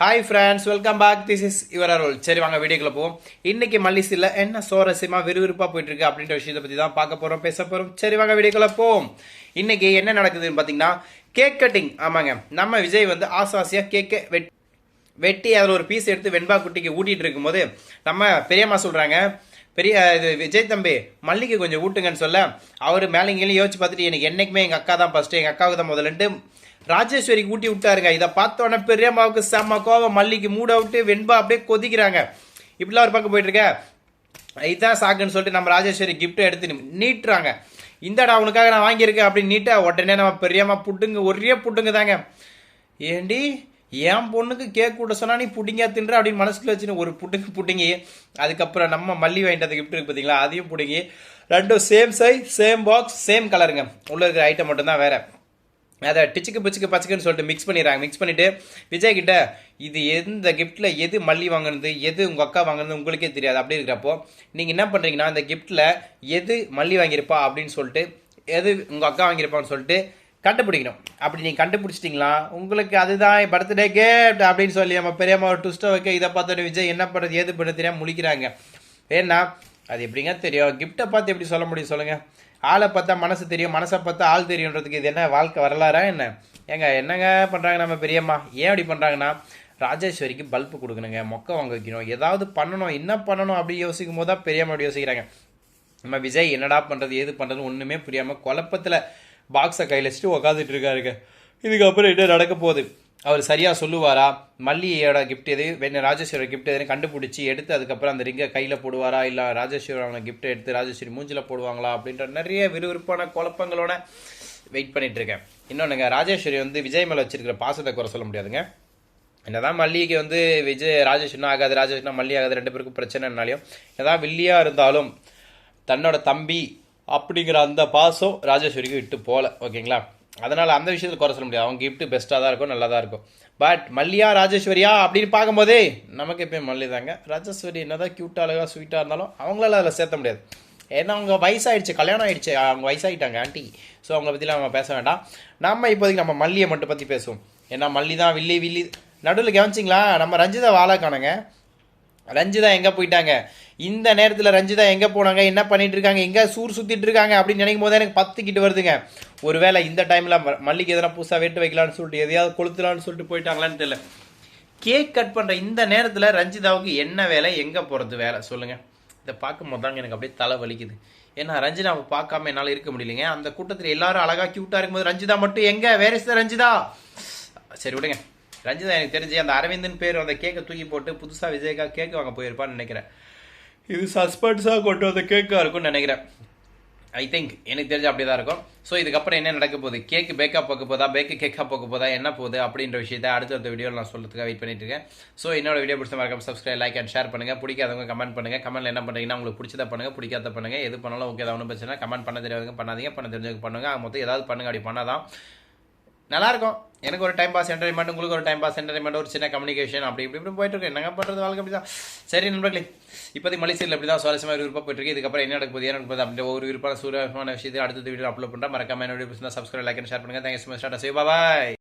Hi friends welcome back this is your Arol சரி வாங்க வீடியோக்குள்ள போவோம். இன்னைக்கு மல்லிசில் என்ன சுவாரஸ்யமாக விறுவிறுப்பா போயிட்டு இருக்கு அப்படின்ற விஷயத்தை பத்தி தான் பார்க்க போறோம் பேச போறோம். சரி வாங்க வீடியோக்குள்ள போவோம். இன்னைக்கு என்ன நடக்குதுன்னு பாத்தீங்கன்னா கேக் கட்டிங் ஆமாங்க. நம்ம விஜய் வந்து ஆசாசியா கேக்கை வெட் வெட்டி அதில் ஒரு பீஸ் எடுத்து வெண்பா குட்டிக்கு ஊட்டிட்டு இருக்கும்போது நம்ம பெரியம்மா சொல்றாங்க பெரிய இது விஜய் தம்பி மல்லிகை கொஞ்சம் ஊட்டுங்கன்னு சொல்ல அவர் மேலே யோசிச்சு பார்த்துட்டு எனக்கு என்றைக்குமே எங்கள் அக்கா தான் ஃபஸ்ட்டு எங்கள் அக்காவுக்கு தான் முதல்ன்ட்டு ராஜேஸ்வரிக்கு ஊட்டி விட்டாருங்க. இதை பார்த்தோன்னே பெரியம்மாவுக்கு செம்ம கோவம். மல்லிக்கு மூட விட்டு வெண்பா அப்படியே கொதிக்கிறாங்க. இப்படிலாம் ஒரு பக்கம் போயிட்டுருக்க இதுதான் சாக்குன்னு சொல்லிட்டு நம்ம ராஜேஸ்வரி கிஃப்ட்டை எடுத்து நீட்டுறாங்க. இந்தாடா அவனுக்காக நான் வாங்கியிருக்கேன் அப்படின்னு நீட்டா உடனே நம்ம பெரியம்மா புட்டுங்க ஒரே புட்டுங்க தாங்க. ஏண்டி? என் பொண்ணுக்கு கேக் கூட சொன்னா நீ புட்டிங்கா தின்ற அப்படின்னு மனசுக்குள்ள வச்சுன்னு ஒரு புட்டுக்கு புட்டிங்கி அதுக்கப்புறம் நம்ம மல்லி வாங்கிட்டு கிஃப்ட் இருக்கு பார்த்தீங்களா அதையும் பிடிங்கி ரெண்டும் same size same box same கலருங்க உள்ள இருக்கிற ஐட்டம் மட்டும்தான் வேற. அதை டிச்சுக்கு பிச்சுக்கு பச்சுக்குன்னு சொல்லிட்டு மிக்ஸ் பண்ணிடுறாங்க. மிக்ஸ் பண்ணிவிட்டு விஜய் கிட்ட இது எந்த கிஃப்ட்டில் எது மல்லி வாங்குனது எது உங்கள் அக்கா வாங்குனது உங்களுக்கே தெரியாது. அப்படி இருக்கிறப்போ நீங்கள் என்ன பண்ணுறீங்கன்னா அந்த கிஃப்ட்டில் எது மல்லி வாங்கியிருப்பா அப்படின்னு சொல்லிட்டு எது உங்கள் அக்கா வாங்கியிருப்பான்னு சொல்லிட்டு கண்டுபிடிக்கணும். அப்படி நீங்கள் கண்டுபிடிச்சிட்டிங்களா? உங்களுக்கு அதுதான் பர்த்டே கிஃப்ட் அப்படின்னு சொல்லி நம்ம பெரியம்மா ஒரு ட்விஸ்ட்டை வைக்க இதை பார்த்துட்டு விஜய் என்ன பண்ணுறது ஏது பண்ண தெரியாமல் முழிக்கிறாங்க. ஏன்னா அது எப்படிங்க தெரியும்? கிஃப்ட்டை பார்த்து எப்படி சொல்ல முடியும் சொல்லுங்கள் ஆளை பார்த்தா மனசு தெரியும் மனசை பார்த்தா ஆள் தெரியுன்றதுக்கு இது என்ன வாழ்க்கை வரலாறா என்ன? ஏங்க என்னங்க பண்ணுறாங்க நம்ம பெரியம்மா? ஏன் அப்படி பண்ணுறாங்கன்னா ராஜேஸ்வரிக்கு பல்பு கொடுக்கணுங்க மொக்க வாங்க வைக்கணும் ஏதாவது பண்ணணும் என்ன பண்ணணும் அப்படி யோசிக்கும் போது தான் பெரியம்மா அப்படி யோசிக்கிறாங்க. நம்ம விஜய் என்னடா பண்ணுறது ஏது பண்ணுறதுன்னு ஒன்றுமே புரியாமல் குழப்பத்தில் பாக்ஸை கையில் வச்சுட்டு உக்காந்துட்டு இருக்காருங்க. இதுக்கப்புறம் என்ன நடக்க போகுது? அவர் சரியாக சொல்லுவாரா? மல்லியோட கிஃப்ட் எது? வேணும் ராஜேஸ்வரோட கிஃப்ட் எதுன்னு கண்டுபிடிச்சி எடுத்து அதுக்கப்புறம் அந்த ரிங்கை கையில் போடுவாரா? இல்லை ராஜேஸ்வரோட கிஃப்ட் எடுத்து ராஜேஸ்வரி மூஞ்சில போடுவாங்களா? அப்படின்ற நிறைய விறுவிறுப்பான குழப்பங்களோட வெயிட் பண்ணிகிட்ருக்கேன் இருக்கேன். ராஜேஸ்வரி வந்து விஜய் மேலே வச்சிருக்கிற பாசத்தை குறை சொல்ல முடியாதுங்க. என்னதான் மல்லிகைக்கு வந்து விஜய் ராஜேஷ்னா ஆகாது ராஜேஷ்னா மல்லி ஆகாது ரெண்டு பேருக்கும் பிரச்சனைனாலையும் என்னதான் வில்லியாக இருந்தாலும் தன்னோட தம்பி அப்படிங்கிற அந்த பாசம் ராஜேஸ்வரிக்கு விட்டு போகல ஓகேங்களா? அதனால் அந்த விஷயத்தில் குறை சொல்ல முடியாது. அவங்க கிஃப்ட் பெஸ்ட்டாக தான் இருக்கும் நல்லா தான் இருக்கும். பட் மல்லியா ராஜேஸ்வரியா அப்படின்னு பார்க்கும்போதே நமக்கு எப்பயும் மல்லி தாங்க. ராஜேஸ்வரி என்னதான் க்யூட்டாக அழகாக ஸ்வீட்டாக இருந்தாலும் அவங்களால அதில் சேர்த்த முடியாது. ஏன்னா அவங்க வயசாயிடுச்சு கல்யாணம் ஆகிடுச்சு அவங்க வயசாகிட்டாங்க ஆண்டி ஸோ அவங்கள பற்றிலாம் நம்ம பேச வேண்டாம். நம்ம இப்போதைக்கு நம்ம மல்லியை மட்டும் பற்றி பேசுவோம். ஏன்னா மல்லி தான் வில்லி வில்லி. நடுவில் கவனிச்சிங்களா? நம்ம ரஞ்சிதா வாழை காணுங்க. ரஞ்சிதா எங்கே போயிட்டாங்க? இந்த நேரத்தில் ரஞ்சிதா எங்கே போனாங்க? என்ன பண்ணிட்டு இருக்காங்க எங்கே சூர் சுற்றிட்டு இருக்காங்க அப்படின்னு நினைக்கும் போது எனக்கு பத்து கிட்ட வருதுங்க. ஒருவேளை இந்த டைமில் ம- மல்லிகை எதனா புதுசாக வெட்டு வைக்கலாம்னு சொல்லிட்டு எதையாவது கொளுத்தலாம்னு சொல்லிட்டு போயிட்டாங்களான்னு தெரியல. கேக் கட் பண்ணுற இந்த நேரத்தில் ரஞ்சிதாவுக்கு என்ன வேலை? எங்கே போகிறது வேலை? சொல்லுங்கள் இதை பார்க்கும் தாங்க எனக்கு அப்படியே தலை வலிக்குது. ஏன்னா ரஞ்சிதாவை பார்க்காம என்னால் இருக்க முடியலைங்க. அந்த கூட்டத்தில் எல்லாரும் அழகா க்யூட்டாக இருக்கும்போது ரஞ்சிதா மட்டும் எங்கே? வேறு இஸ் ரஞ்சிதா? சரி விடுங்க. ரஞ்சிதா எனக்கு தெரிஞ்சு அந்த அரவிந்தன் பேர் அந்த கேக்கை தூக்கி போட்டு புதுசாக விஜய்க்கா கேக் வாங்க போயிருப்பான்னு நினைக்கிறேன். இது சஸ்பென்ஸாக கொண்டு வந்த கேக்காக இருக்கும்னு நினைக்கிறேன். ஐ திங்க் எனக்கு தெரிஞ்சு அப்படி தான் இருக்கும். ஸோ இதுக்கப்புறம் என்ன நடக்க போகுது? கேக்கு பேக்கப் போக போதா? பேக்கு கேக்காக போக போதா? என்ன போகுது? அப்படின்ற விஷயத்தை அடுத்த வீடியோவில் நான் சொல்கிறதுக்காக வெயிட் பண்ணிட்டு இருக்கேன். ஸோ என்னோட வீடியோ பிடிச்ச மறக்காம சப்ஸ்கிரைப் லைக் அண்ட் ஷேர் பண்ணுங்கள் பிடிக்காதவங்க கமெண்ட் பண்ணுங்கள் கமெண்ட் என்ன பண்ணுறீங்கன்னா உங்களுக்கு பிடிச்சத பண்ணுங்க பிடிக்காத பண்ணுங்கள் எது பண்ணாலும் ஓகே தான். ஒன்றும் பிரச்சனை கமெண்ட் பண்ண தெரியாதவங்க பண்ணாதீங்க. பண்ண தெரிஞ்சவங்க பண்ணுங்க. மொத்தம் ஏதாவது பண்ணுங்க. அப்படி பண்ணாதான் நல்லா இருக்கும் எனக்கு ஒரு டைம் பாஸ் என்டர்டைன்மெண்ட் உங்களுக்கு ஒரு டைம் பாஸ் என்டர்டைன்மெண்ட் ஒரு சின்ன கம்யூனிகேஷன் அப்படி இப்படி இப்படி போயிட்டு இருக்கு. என்னங்க பண்றது? வாழ்க்கை அப்படி தான் சரி நண்பர்களே இப்போதைக்கு மலேசியில் இப்படி தான் சுவாரஸ்யமாக விருப்பம் போயிட்டு இருக்கு. இதுக்கப்புறம் என்ன நடக்க போகுது என்ன நடக்க போகுது அப்படி ஒரு விருப்பான சூரியமான விஷயத்தை அடுத்த வீடியோ அப்லோட் பண்ணுறேன் மறக்காம என்னோட சப்ஸ்கிரைப் லைக் அண்ட் ஷேர் பண்ணுங்க. Thanks much tata bye